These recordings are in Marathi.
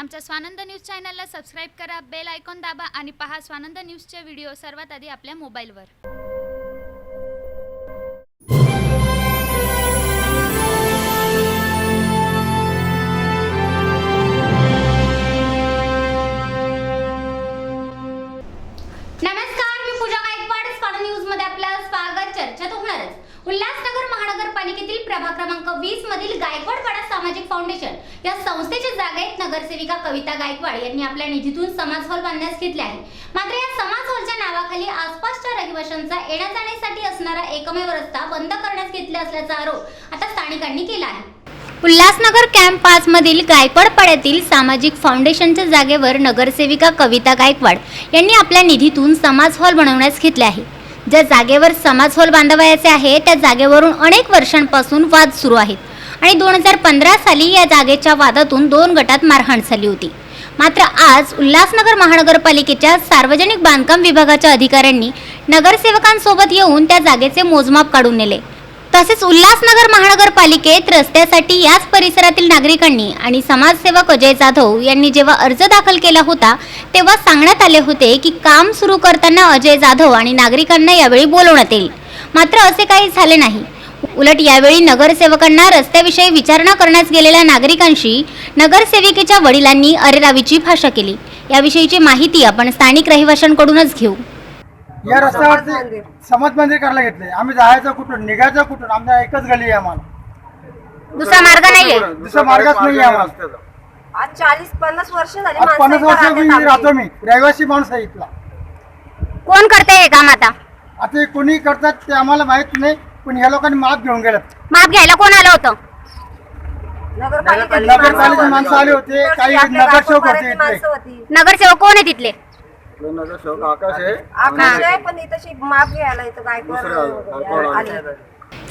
आमच्या स्वानंद न्यूज चॅनलला सबस्क्राईब करा बेल आयकॉन दाबा आणि पहा स्वानंद न्यूजचे व्हिडिओ सर्वात आधी आपल्या मोबाईलवर. नमस्कार मी पूजा स्वागत. होणारच उल्हासनगर महानगरपालिकेतील प्रभाग क्रमांक वीस मधील गायकवाडपाडा सामाजिक फाउंडेशन या संस्थेच्या जागेत नगरसेविका कविता गायकवाड यांनी आपल्या निधीतून समाज हॉल बांधण्यास घेतले आहे. मात्र या समाज हॉलच्या नावाखाली आसपासच्या रहिवाशांचा येण्या जाण्यासाठी असणारा एकमेव रस्ता बंद करण्यात घेतला असल्याचा आरोप आता स्थानिकांनी केला आहे. उल्हासनगर कॅम्प पाच मधील गायकवाड पाड्यातील सामाजिक फाउंडेशनच्या जागेवर नगरसेविका कविता गायकवाड यांनी आपल्या निधीतून समाज हॉल बनवण्यास घेतले आहे. ज्या जागेवर समाज हॉल बांधवायचे आहे त्या जागेवरून अनेक वर्षांपासून वाद सुरू आहेत. आणि दोन हजार पंधरा साली या जागेच्या वादातून दोन गटात मारहाण झाली होती. मात्र आज उल्हासनगर महानगरपालिकेच्या सार्वजनिक बांधकाम विभागाच्या अधिकाऱ्यांनी नगरसेवकांसोबत येऊन त्या जागेचे मोजमाप काढून नेले. तसेच उल्हासनगर महानगरपालिकेत रस्त्यासाठी याच परिसरातील नागरिकांनी आणि समाजसेवक अजय जाधव यांनी जेव्हा अर्ज दाखल केला होता तेव्हा सांगण्यात आले होते की काम सुरू करताना अजय जाधव आणि नागरिकांना यावेळी बोलवण्यात येईल. मात्र असे काही झाले नाही. उलट यावेळी नगरसेवकांना रस्त्याविषयी विचारणा करण्यास गेलेल्या नागरिकांशी नगरसेविकेच्या वडिलांनी अरेरावीची भाषा केली. याविषयीची माहिती आपण स्थानिक रहिवाशांकडूनच घेऊ. या रस्त्यावरती समाज मंदिर करायला घेतले. आम्ही जायचं कुठून निघायचं कुठून आमच्या एकच गली आहे आम्हाला. दुसरा मार्ग नाहीये दुसरा मार्गच नाही आहे आम्हाला. आज चाळीस पन्नास वर्ष झाली आज माणसं पन्नास इथं वर्ष राहतात मी आपली. राहतो मी. रहिवासी माणूस आहे इथला. कोण करते हे काम आता? आता हे कोणी करतात ते आम्हाला माहीत नाही. पण ह्या लोकांनी माप घेऊन गेल्यात. माप घ्यायला कोण आलं होतं? नगरपालिकेची माणसं आली होते, काही नगरसेवक होते इथले. नगरसेवक कोण आहे तिथले? आकाश आहे. आकाश आहे, पण इथं माप घ्यायला इथं गायकवाड आली.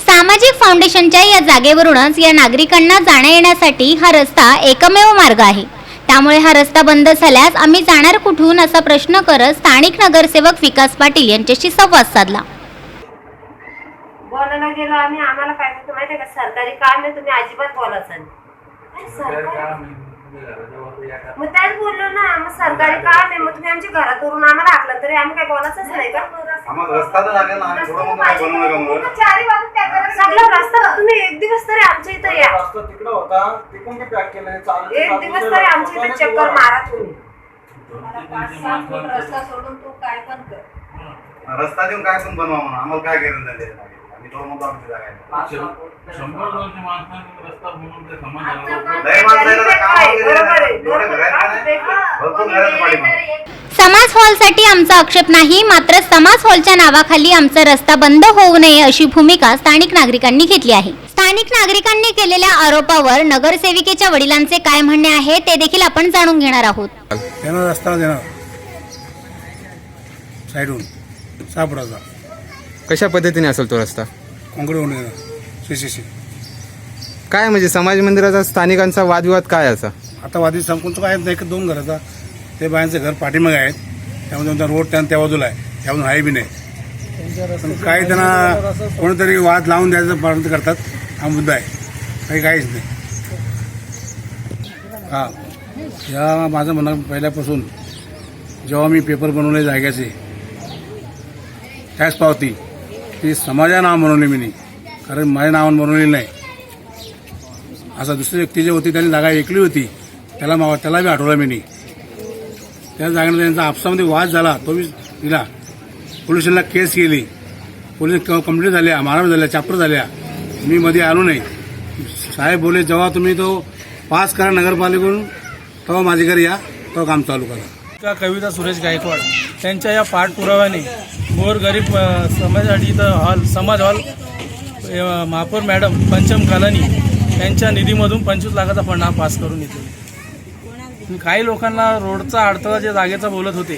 सामाजिक फाउंडेशनच्या या जागेवरूनच या नागरिकांना जाण्या येण्यासाठी हा रस्ता एकमेव मार्ग आहे. त्यामुळे हा रस्ता बंद झाल्यास आम्ही जाणार कुठून असा प्रश्न करत स्थानिक नगरसेवक विकास पाटील यांच्याशी संवाद साधला. बोलायला गेलो आम्ही आम्हाला काय म्हणतो माहितीये का? सरकारी काम आहे तुम्ही अजिबात बोलायचं नाही. काय सरकारी? मग त्याच बोललो ना मग सरकारी काम आहे मग तुम्ही आमच्या घरातून आम्हाला हाकलं तरी आम्ही काय बोलायचंच नाही का? आम्हाला रस्ता तर लागेल ना आम्ही थोडं मोठं काय बनवलं का म्हणून चारी बाजू त्या घरात सगळं रस्ता तुम्ही एक दिवस तरी आमच्या इथं या. रस्ता तिकडं होता तिकडून मी पॅक केलं हे चालत एक दिवस. तरी आमच्या इथे चक्कर मारा तुम्ही. रस्ता देऊन काय पण बनवा म्हणून आम्हाला काय गरज नाही. आम्ही थोडं मोठं आमची जागा आहे. शंभर दोनशे माणसांनी रस्ता बनवून ते समाजाला लय माणसं आहेत, आता काम वगैरे बरोबर आहे. एवढे घर आहेत का नाही? भरपूर घर आहेत पाठीमागे. समाज हॉलसाठी आमचा आक्षेप नाही मात्र समाज हॉलच्या नावाखाली आमचा रस्ता बंद होऊ नये अशी भूमिका स्थानिक नागरिकांनी घेतली आहे. स्थानिक नागरिकांनी केलेल्या आरोपावर नगरसेविकेच्या वडिलांचे काय म्हणणे आहे ते देखील आपण जाणून घेणार आहोत. रस्ता देणार. साईडून सापडाचा. कशा पद्धतीने असेल तो रस्ता? सी सी सी काय म्हणजे समाज मंदिराचा स्थानिकांचा वादविवाद काय असा? आता वादी संपूनचं काय नाही एक दोन घराचा ते बायांचं घर पाठीमागे आहेत. त्यामुळे त्यांचा रोड त्यांना त्या बाजूला आहे. त्यामधून आहे बी नाही. पण काही त्यांना कोणीतरी वाद लावून द्यायचा प्रयत्न करतात हा मुद्दा आहे. काही काहीच नाही. हा. या माझं म्हणणं पहिल्यापासून जेव्हा मी पेपर बनवले जाग्याचे टॅक्स पावती. ती समाजा नाव बनवली मी नाही. कारण माझ्या नावानं बनवलेली नाही. असा दुसरी व्यक्ती जी होती त्यांनी जागा ऐकली होती. त्याला मा त्याला बी आठवला मी नाही. त्या जागेने त्यांचा आपसामध्ये वाद झाला तो मी दिला. पोलिसांना केस केली. पोलीस कंप्लेंट झाल्या मारामारी झाल्या चॅप्टर झाल्या. मी मध्ये आलो नाही. साहेब बोले जेव्हा तुम्ही तो पास करा नगरपालिकेकडून तेव्हा माझ्या घरी या तेव्हा काम चालू करा. कविता सुरेश गायकवाड? त्यांच्या या पाठपुराव्याने गोरगरीब गरीब समाजासाठी इथं हॉल समाज हॉल महापौर मॅडम पंचम कालानी यांच्या निधीमधून पंचवीस लाखाचा फंड हा पास करून येतो. काही लोकांना रोडचा अडथळा जे जागेचा बोलत होते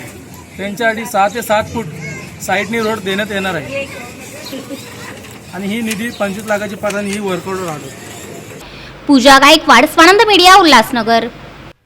त्यांच्यासाठी सहा ते सात फूट साईडनी रोड देण्यात येणार आहे. आणि ही निधी पंचवीस लाखाची पाठाने ही वर्कआउट राहतो पूजा गायकवाड स्वानंद मीडिया उल्हासनगर.